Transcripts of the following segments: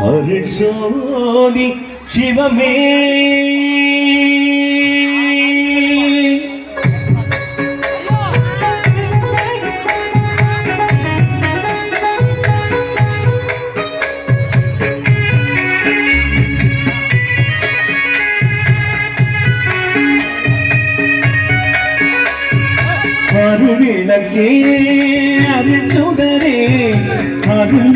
அருள் சோதி சிவமே. அருள் விளக்கே அருள் சுடரே அருள்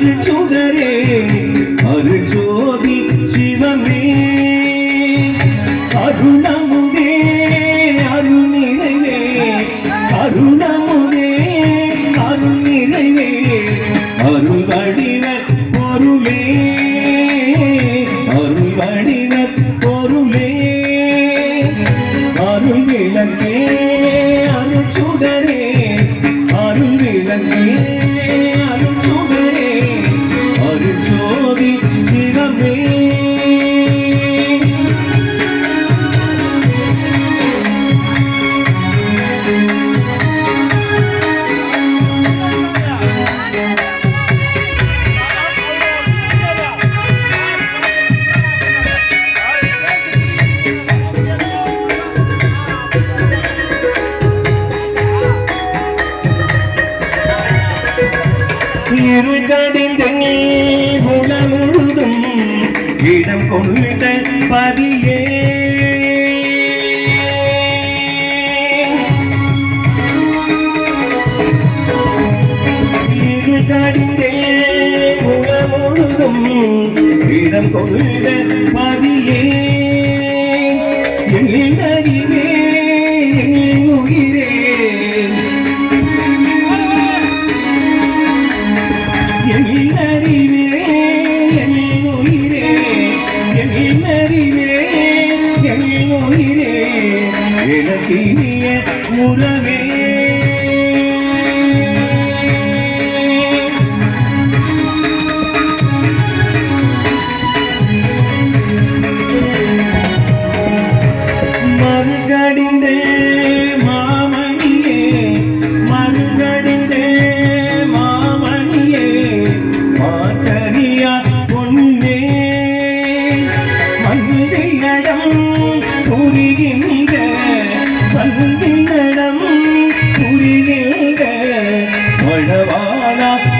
விளக்கே அருள் சுடரே அருள் ஜோதி சிவமே அருணமுதே அருள் நிறைவே கொண்ட பதியே. இடம் கொண்ட பதியே. இனிய உறவே.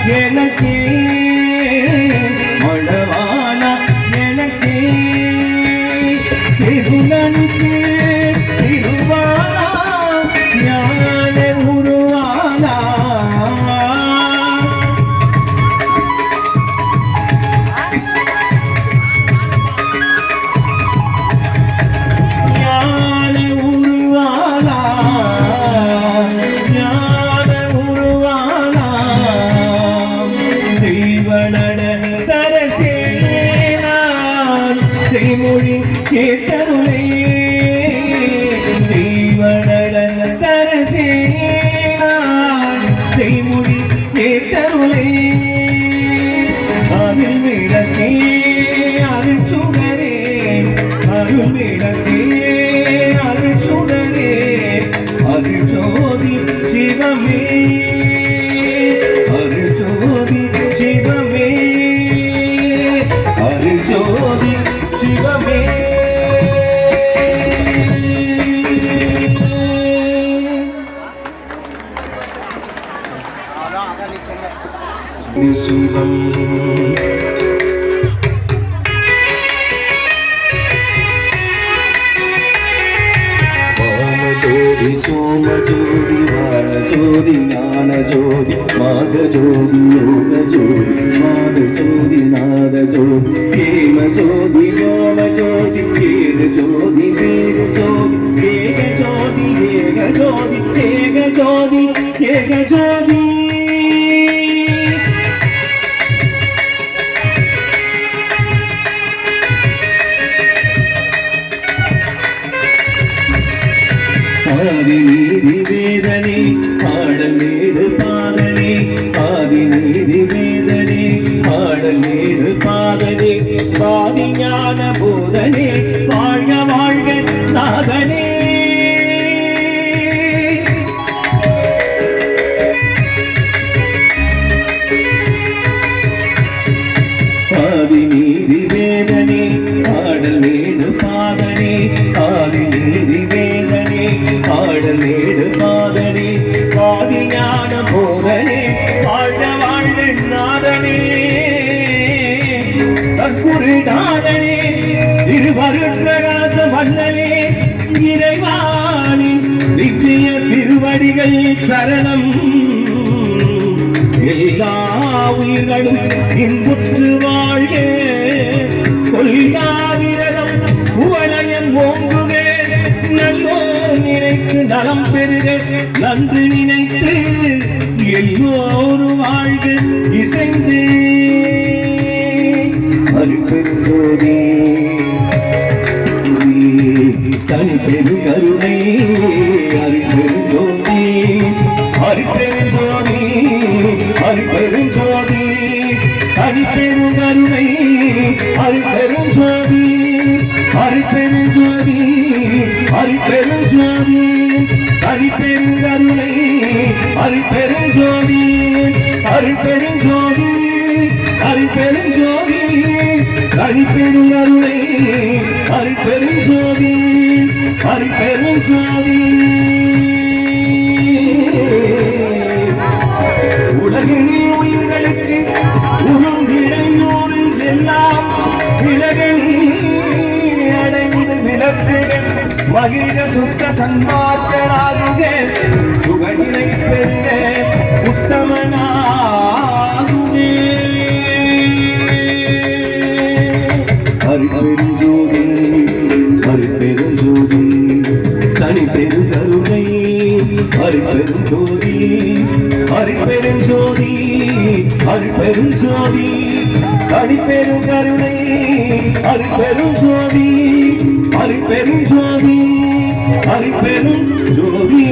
எனக்கு சிவமே அருள் ஜோதி சிவமே அருள் ஜோதி ജ്യോതി ജ്ഞാന ജ്യോതി മാത ജ്യോതി യോഗ ജ്യോതി മാത ജ്യോതി നാദ ജ്യോതി പ്രേമ ജ്യോതി பாதி நீதி வேதனே பாடலேடு பாதனே பாதி நீதி வேதனே பாடலேடு பாதனே பாதி ஞான போதனே வாழ்க வாழ்க நாதனே. பாதி நீதி வேதனே பாடலேடு பாதனே பாதி நீதி பாடல் நேடு பாதனே பாதியான போதனே வாழ்க வாழ்க நாதனே சற்குரு நாதனே திருவருட்பிரகாச வல்லனே இறைவானின் திவ்ய திருவடிகள் சரணம். எல்லா உயிர்களும் இன்புற்று நலம் பெருக நன்று நினைத்து எல்லோரும் வாழ்க இசைந்து. அருப்பெருந்தோதி தனி பெரு கருணை அருப்பெரும் அருப்பெரும் கருணை அருப்பெரும் ஜோதி அருப்பெரும் ஜோதி அருப்பெரும் மகிழ சுத்த சன்மார்களாகுக சுகநிலை பெற்ற உத்தமனாகுக அருப்பெருஞ்சோதி அருப்பெருஞ்சோதி தனி பெரு பெருங்கருணை அருப்பெருஞ்சோதி அருப்பெருஞ்சோதி அருப்பெருஞ்சோதி தனி பெரு கருணை பெருங்கருணை அறிப்பெரும் ஜோதி அறிப்பெரும் ஜோதி